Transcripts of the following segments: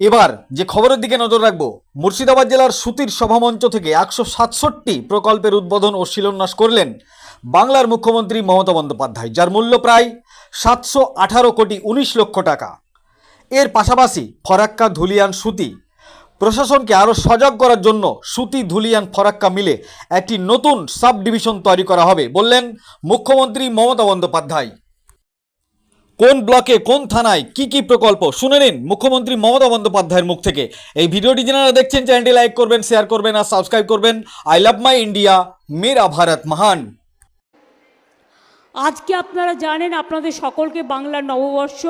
এবার যে খবরের দিকে নজর রাখব, মুর্শিদাবাদ জেলার সুতির সভামঞ্চ থেকে একশো সাতষট্টি প্রকল্পের উদ্বোধন ও শিলান্যাস করলেন বাংলার মুখ্যমন্ত্রী মমতা বন্দ্যোপাধ্যায়, যার মূল্য প্রায় সাতশো আঠারো কোটি উনিশ লক্ষ টাকা। এর পাশাপাশি ফরাক্কা ধুলিয়ান সুতি, প্রশাসনকে আরও সজাগ করার জন্য সুতি ধুলিয়ান ফরাক্কা মিলে একটি নতুন সাব ডিভিশন তৈরি করা হবে বললেন মুখ্যমন্ত্রী মমতা বন্দ্যোপাধ্যায়। কোন ব্লকে, কোন থানায় কি কি প্রকল্প? শুনে নিন মুখ্যমন্ত্রী মমতা বন্দ্যোপাধ্যায়ের মুখ থেকে। এই ভিডিওটি যারা দেখছেন, চ্যানেলটি লাইক করবেন, শেয়ার করবেন আর সাবস্ক্রাইব করবেন। আই লাভ মাই ইন্ডিয়া, মেরা ভারত মহান। আজকে আপনারা জানেন আপনাদের সকলকে বাংলার নববর্ষ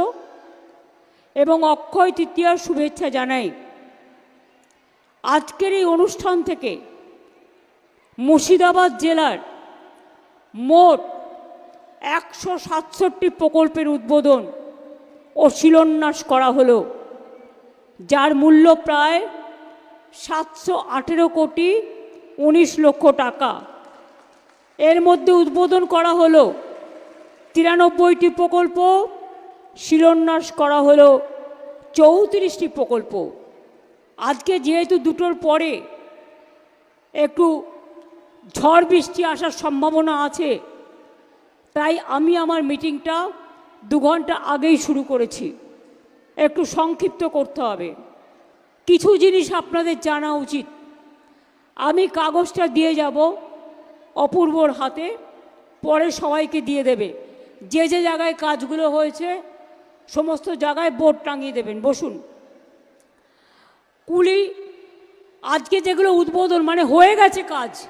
এবং অক্ষয় তৃতীয়ার শুভেচ্ছা জানাই। আজকের এই অনুষ্ঠান থেকে মুর্শিদাবাদ জেলার মোট একশো সাতষট্টি প্রকল্পের উদ্বোধন ও শিলান্যাস করা হলো, যার মূল্য প্রায় সাতশো আঠেরো কোটি উনিশ লক্ষ টাকা। এর মধ্যে উদ্বোধন করা হলো তিরানব্বইটি প্রকল্প, শিলান্যাস করা হলো চৌত্রিশটি প্রকল্প। আজকে যেহেতু দুটোর পরে একটু ঝড় বৃষ্টি আসার সম্ভাবনা আছে তাই আমি আমার মিটিংটা দু ঘণ্টা আগেই শুরু করেছি। একটু সংক্ষিপ্ত করতে হবে। কিছু জিনিস আপনাদের জানা উচিত। আমি কাগজটা দিয়ে যাব অপূর্বর হাতে, পরে সবাইকে দিয়ে দেবে। যে যে জায়গায় কাজগুলো হয়েছে, সমস্ত জায়গায় বোর্ড টাঙিয়ে দেবেন। বসুন। কুলি, আজকে যেগুলো উদ্বোধন মানে হয়ে গেছে কাজ,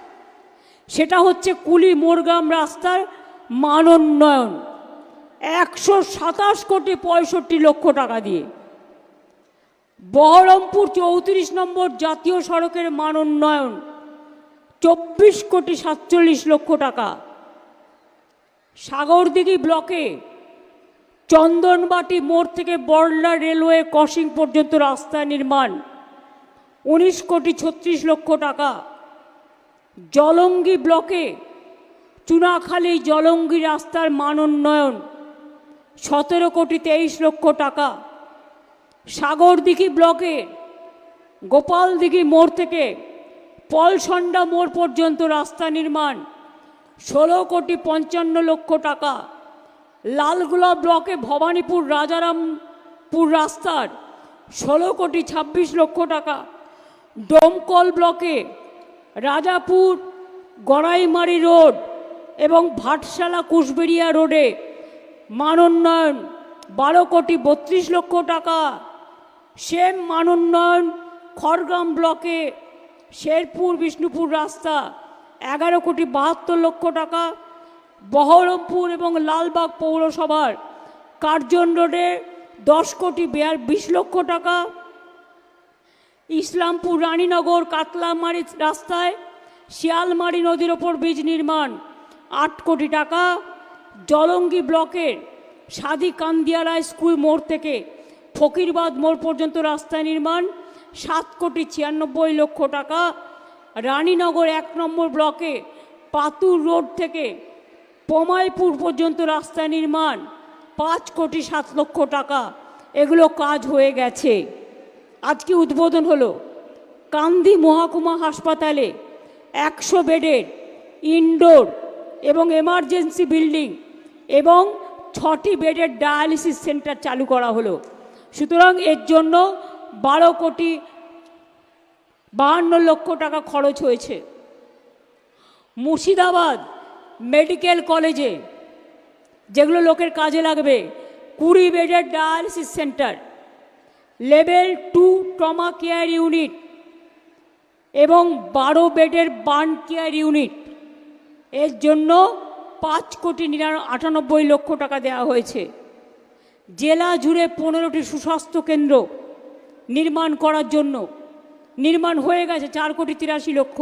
সেটা হচ্ছে কুলি মোরগ্রাম রাস্তার মানোন্নয়ন। একশো সাতাশ কোটি পঁয়ষট্টি লক্ষ টাকা দিয়ে। বহরমপুর চৌত্রিশ নম্বর জাতীয় সড়কের মানোন্নয়ন, চব্বিশ কোটি সাতচল্লিশ লক্ষ টাকা। সাগরদিঘি ব্লকে চন্দনবাটি মোড় থেকে বড়লা রেলওয়ে ক্রসিং পর্যন্ত রাস্তা নির্মাণ, উনিশ কোটি ছত্রিশ লক্ষ টাকা। জলঙ্গি ব্লকে চুনাখালী জলঙ্গি রাস্তার মান উন্নয়ন, সতেরো কোটি তেইশ লক্ষ টাকা। সাগরদিঘি ব্লকে, গোপালদিঘি মোড় থেকে পলসন্ডা মোড় পর্যন্ত রাস্তা নির্মাণ, ষোলো কোটি পঞ্চান্ন লক্ষ টাকা। লালগোলা ব্লকে ভবানীপুর রাজারামপুর রাস্তার ষোলো কোটি ছাব্বিশ লক্ষ টাকা। ডোমকল ব্লকে রাজাপুর গড়াইমারি রোড এবং ভাটশালা কুশবেড়িয়া রোডে মানোন্নয়ন বারো কোটি বত্রিশ লক্ষ টাকা। সেম মানোন্নয়ন খড়গ্রাম ব্লকে শেরপুর বিষ্ণুপুর রাস্তা এগারো কোটি বাহাত্তর লক্ষ টাকা। বহরমপুর এবং লালবাগ পৌরসভার কার্জন রোডে দশ কোটি বেয়ার বিশ লক্ষ টাকা। ইসলামপুর রানীনগর কাতলামারি রাস্তায় শিয়ালমারি নদীর ওপর ব্রিজ নির্মাণ আট কোটি টাকা জলঙ্গি ব্লকের সাদি কান্দিয়ালা স্কুল মোড় থেকে ফকিরবাদ মোড় পর্যন্ত রাস্তা নির্মাণ, সাত কোটি ছিয়ানব্বই লক্ষ টাকা রানীনগর এক নম্বর ব্লকে পাতুর রোড থেকে পমাইপুর পর্যন্ত রাস্তা নির্মাণ, পাঁচ কোটি সাত লক্ষ টাকা। এগুলো কাজ হয়ে গেছে। আজকে উদ্বোধন হলো কান্দি মহকুমা হাসপাতালে একশো বেডের ইনডোর এবং এমার্জেন্সি বিল্ডিং এবং ছটি বেডের ডায়ালিসিস সেন্টার চালু করা হলো। সুতরাং এর জন্য বারো কোটি বাহান্ন লক্ষ টাকা খরচ হয়েছে। মুর্শিদাবাদ মেডিকেল কলেজে যেগুলো লোকের কাজে লাগবে, কুড়ি বেডের dialysis centre level two trauma care unit এবং বারো বেডের বার্ন কেয়ার ইউনিট এর জন্য পাঁচ কোটি নিরান আটানব্বই লক্ষ টাকা দেওয়া হয়েছে। জেলা জুড়ে পনেরোটি সুস্বাস্থ্য কেন্দ্র নির্মাণ করার জন্য। নির্মাণ হয়ে গেছে চার কোটি তিরাশি লক্ষ।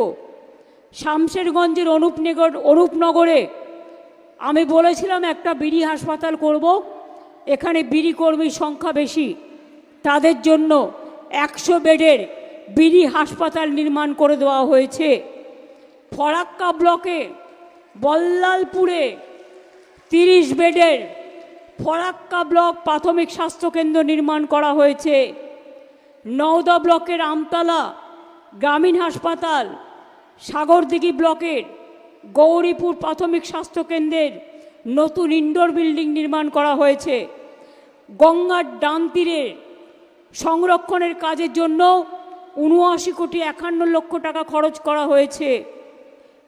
শামশেরগঞ্জের অনুপনগর অনুপনগরে আমি বলেছিলাম একটা বিড়ি হাসপাতাল করব, এখানে বিড়ি কর্মীর সংখ্যা বেশি। তাদের জন্য একশো বেডের বিড়ি হাসপাতাল নির্মাণ করে দেওয়া হয়েছে। ফরাক্কা ব্লকে বল্লালপুরে তিরিশ বেডের ফরাক্কা ব্লক প্রাথমিক স্বাস্থ্যকেন্দ্র নির্মাণ করা হয়েছে। নওদা ব্লকের আমতলা গ্রামীণ হাসপাতাল, সাগরদিঘি ব্লকের গৌরীপুর প্রাথমিক স্বাস্থ্যকেন্দ্রের নতুন ইনডোর বিল্ডিং নির্মাণ করা হয়েছে। গঙ্গার ডান তীরে সংরক্ষণের কাজের জন্য উনআশি কোটি একান্ন লক্ষ টাকা খরচ করা হয়েছে।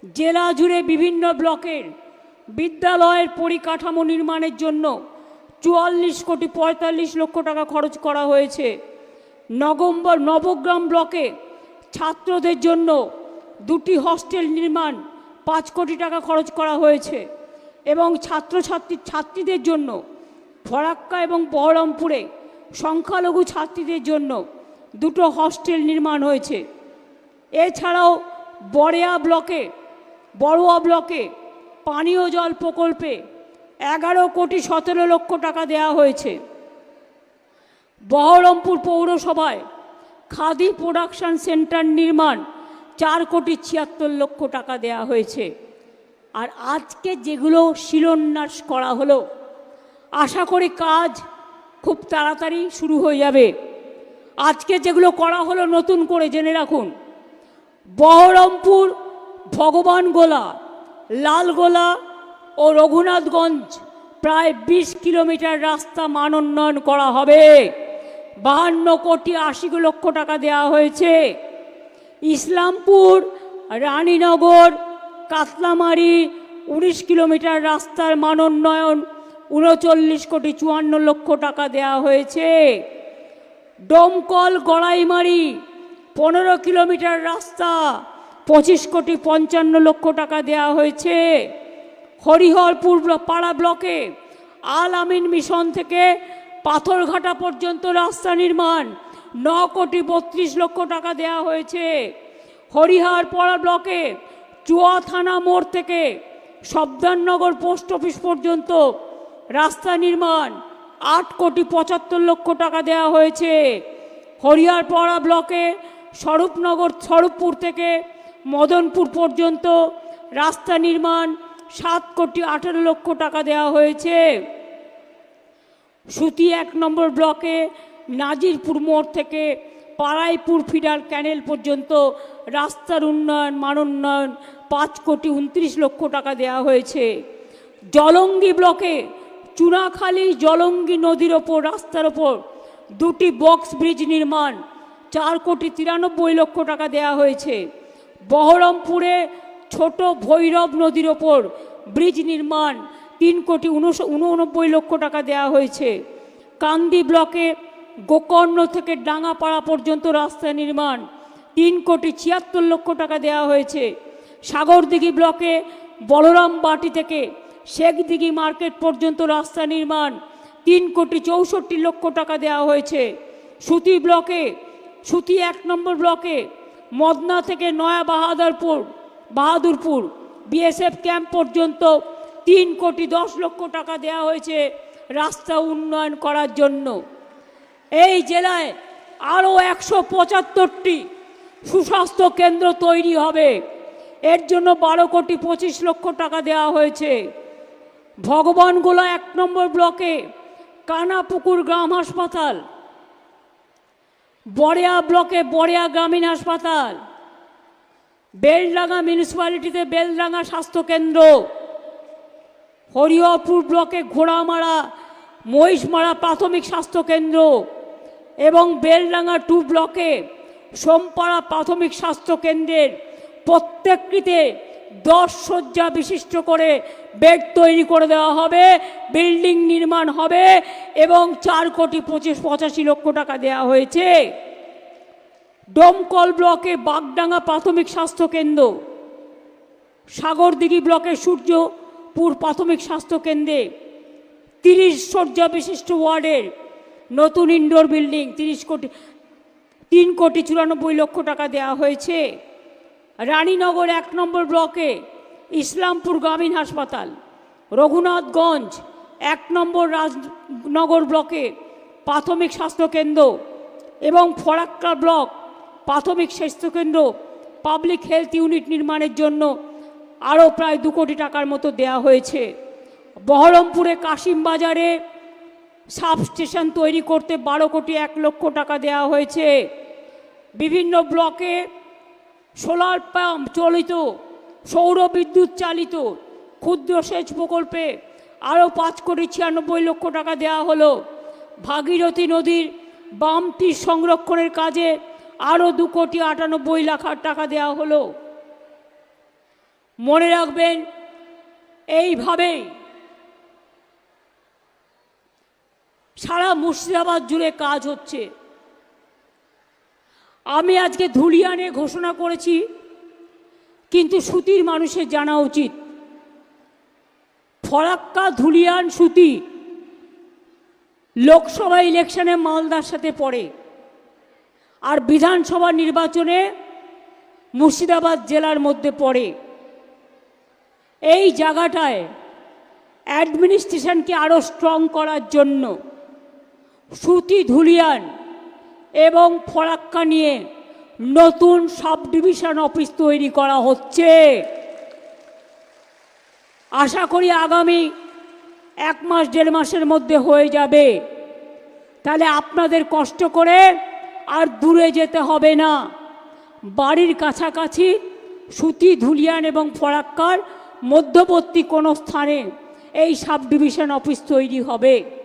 জেলা জুড়ে বিভিন্ন ব্লকের বিদ্যালয়ের পরিকাঠামো নির্মাণের জন্য চুয়াল্লিশ কোটি পঁয়তাল্লিশ লক্ষ টাকা খরচ করা হয়েছে। নগম্বর নবগ্রাম ব্লকে ছাত্রদের জন্য দুটি হস্টেল নির্মাণ পাঁচ কোটি টাকা খরচ করা হয়েছে এবং ছাত্রছাত্রী ছাত্রীদের জন্য ফরাক্কা এবং বহরমপুরে সংখ্যালঘু ছাত্রীদের জন্য দুটো হস্টেল নির্মাণ হয়েছে। এছাড়াও বড়েয়া ব্লকে বড়ুয়া ব্লকে পানীয় জল প্রকল্পে এগারো কোটি সতেরো লক্ষ টাকা দেওয়া হয়েছে। বহরমপুর পৌরসভায় খাদি প্রোডাকশন সেন্টার নির্মাণ চার কোটি ছিয়াত্তর লক্ষ টাকা দেওয়া হয়েছে। আর আজকে যেগুলো শিলান্যাস করা হলো, আশা করি কাজ খুব তাড়াতাড়ি শুরু হয়ে যাবে। আজকে যেগুলো করা হলো নতুন করে জেনে রাখুন। বহরমপুর ভগবানগোলা লালগোলা ও রঘুনাথগঞ্জ প্রায় বিশ কিলোমিটার রাস্তা মান উন্নয়ন করা হবে। বাহান্ন কোটি আশি লক্ষ টাকা দেওয়া হয়েছে। ইসলামপুর, রানীনগর, কাতলামারি উনিশ কিলোমিটার রাস্তার মান উন্নয়ন উনচল্লিশ কোটি চুয়ান্ন লক্ষ টাকা দেওয়া হয়েছে। ডোমকল গড়াইমারি পনেরো কিলোমিটার রাস্তা পঁচিশ কোটি পঞ্চান্ন লক্ষ টাকা দেওয়া হয়েছে হরিহরপুর পাড়া ব্লকে। আল আমিন মিশন থেকে পাথরঘাটা পর্যন্ত রাস্তা নির্মাণ, ন কোটি বত্রিশ লক্ষ টাকা দেওয়া হয়েছে। হরিহর পাড়া ব্লকে চুয়া থানা মোড় থেকে সবদাননগর পোস্ট অফিস পর্যন্ত রাস্তা নির্মাণ, আট কোটি পঁচাত্তর লক্ষ টাকা দেওয়া হয়েছে। হরিয়ারপাড়া ব্লকে স্বরূপনগর, স্বরূপপুর থেকে মদনপুর পর্যন্ত রাস্তা নির্মাণ সাত কোটি আঠেরো লক্ষ টাকা দেওয়া হয়েছে। সুতি এক নম্বর ব্লকে নাজিরপুর মোড় থেকে পাড়াইপুর ফিডার ক্যানেল পর্যন্ত রাস্তার উন্নয়ন, মান উন্নয়ন পাঁচ কোটি উনত্রিশ লক্ষ টাকা দেওয়া হয়েছে। জলঙ্গি ব্লকে চুনাখালী জলঙ্গি নদীর ওপর, রাস্তার ওপর দুটি বক্স ব্রিজ নির্মাণ চার কোটি তিরানব্বই লক্ষ টাকা দেওয়া হয়েছে। বহরমপুরে ছোট ভৈরব নদীর ওপর ব্রিজ নির্মাণ তিন কোটি উননব্বই লক্ষ টাকা দেওয়া হয়েছে। কান্দি ব্লকে গোকর্ণ থেকে ডাঙ্গাপাড়া পর্যন্ত রাস্তা নির্মাণ তিন কোটি ছিয়াত্তর লক্ষ টাকা দেওয়া হয়েছে। সাগরদিঘি ব্লকে বলরাম বাটি থেকে শেখদিঘি মার্কেট পর্যন্ত রাস্তা নির্মাণ তিন কোটি চৌষট্টি লক্ষ টাকা দেওয়া হয়েছে। সুতি ব্লকে, সুতি এক নম্বর ব্লকে মদনা থেকে নয়া বাহাদুরপুর বাহাদুরপুর বিএসএফ ক্যাম্প পর্যন্ত তিন কোটি দশ লক্ষ টাকা দেওয়া হয়েছে রাস্তা উন্নয়ন করার জন্য। এই জেলায় আরও একশো পঁচাত্তরটি সুস্বাস্থ্য কেন্দ্র তৈরি হবে। এর জন্য বারো কোটি পঁচিশ লক্ষ টাকা দেওয়া হয়েছে। ভগবানগোলা এক নম্বর ব্লকে কানাপুকুর গ্রাম হাসপাতাল বড়িয়া ব্লকে বড়িয়া গ্রামীণ হাসপাতাল, বেলডাঙ্গা মিউনিসিপ্যালিটিতে বেলডাঙ্গা স্বাস্থ্যকেন্দ্র, হরিহরপুর ব্লকে ঘোড়ামারা, মহিষমারা প্রাথমিক স্বাস্থ্যকেন্দ্র এবং বেলডাঙ্গা টু ব্লকে সোমপাড়া প্রাথমিক স্বাস্থ্যকেন্দ্রের প্রত্যেকটিতে দশ শয্যা বিশিষ্ট করে বেড তৈরি করে দেওয়া হবে, বিল্ডিং নির্মাণ হবে এবং চার কোটি পঁচিশ, পঁচাশি লক্ষ টাকা দেওয়া হয়েছে। ডোমকল ব্লকে বাগডাঙ্গা প্রাথমিক স্বাস্থ্যকেন্দ্র সাগরদিঘি ব্লকের সূর্যপুর প্রাথমিক স্বাস্থ্যকেন্দ্রে তিরিশ শয্যা বিশিষ্ট ওয়ার্ডের নতুন ইনডোর বিল্ডিং, তিরিশ কোটি, তিন কোটি চুরানব্বই লক্ষ টাকা দেওয়া হয়েছে। রানীনগর এক নম্বর ব্লকে ইসলামপুর গ্রামীণ হাসপাতাল, রঘুনাথগঞ্জ এক নম্বর রাজনগর ব্লকে প্রাথমিক স্বাস্থ্যকেন্দ্র এবং ফরাক্কা ব্লক প্রাথমিক স্বাস্থ্যকেন্দ্র পাবলিক হেলথ ইউনিট নির্মাণের জন্য আরও প্রায় দু কোটি টাকার মতো দেয়া হয়েছে। বহরমপুরে কাশিম বাজারে সাব স্টেশন তৈরি করতে বারো কোটি এক লক্ষ টাকা দেওয়া হয়েছে। বিভিন্ন ব্লকে সোলার পাম্প চালিত, সৌর বিদ্যুৎ চালিত, ক্ষুদ্র সেচ প্রকল্পে আরও পাঁচ কোটি ছিয়ানব্বই লক্ষ টাকা দেওয়া হলো। ভাগীরথী নদীর বাম তীর সংরক্ষণের কাজে আরও দু কোটি আটানব্বই লাখ টাকা দেওয়া হলো। মনে রাখবেন, এইভাবেই সারা মুর্শিদাবাদ জুড়ে কাজ হচ্ছে। আমি আজকে ধুলিয়ানে ঘোষণা করেছি, কিন্তু সুতির মানুষের জানা উচিত। ফরাক্কা, ধুলিয়ান, সুতি লোকসভা ইলেকশনে মালদার সাথে পড়ে, আর বিধানসভা নির্বাচনে মুর্শিদাবাদ জেলার মধ্যে পড়ে। এই জায়গাটায় অ্যাডমিনিস্ট্রেশনকে আরও স্ট্রং করার জন্য সুতি, ধুলিয়ান এবং ফরাক্কা নিয়ে নতুন সাব ডিভিশন অফিস তৈরি করা হচ্ছে। আশা করি আগামী এক মাস, দেড় মাসের মধ্যে হয়ে যাবে। তাহলে আপনাদের কষ্ট করে আর দূরে যেতে হবে না। বাড়ির কাছাকাছি সুতি, ধুলিয়ান এবং ফরাক্কার মধ্যবর্তী কোনো স্থানে এই সাব ডিভিশন অফিস তৈরি হবে।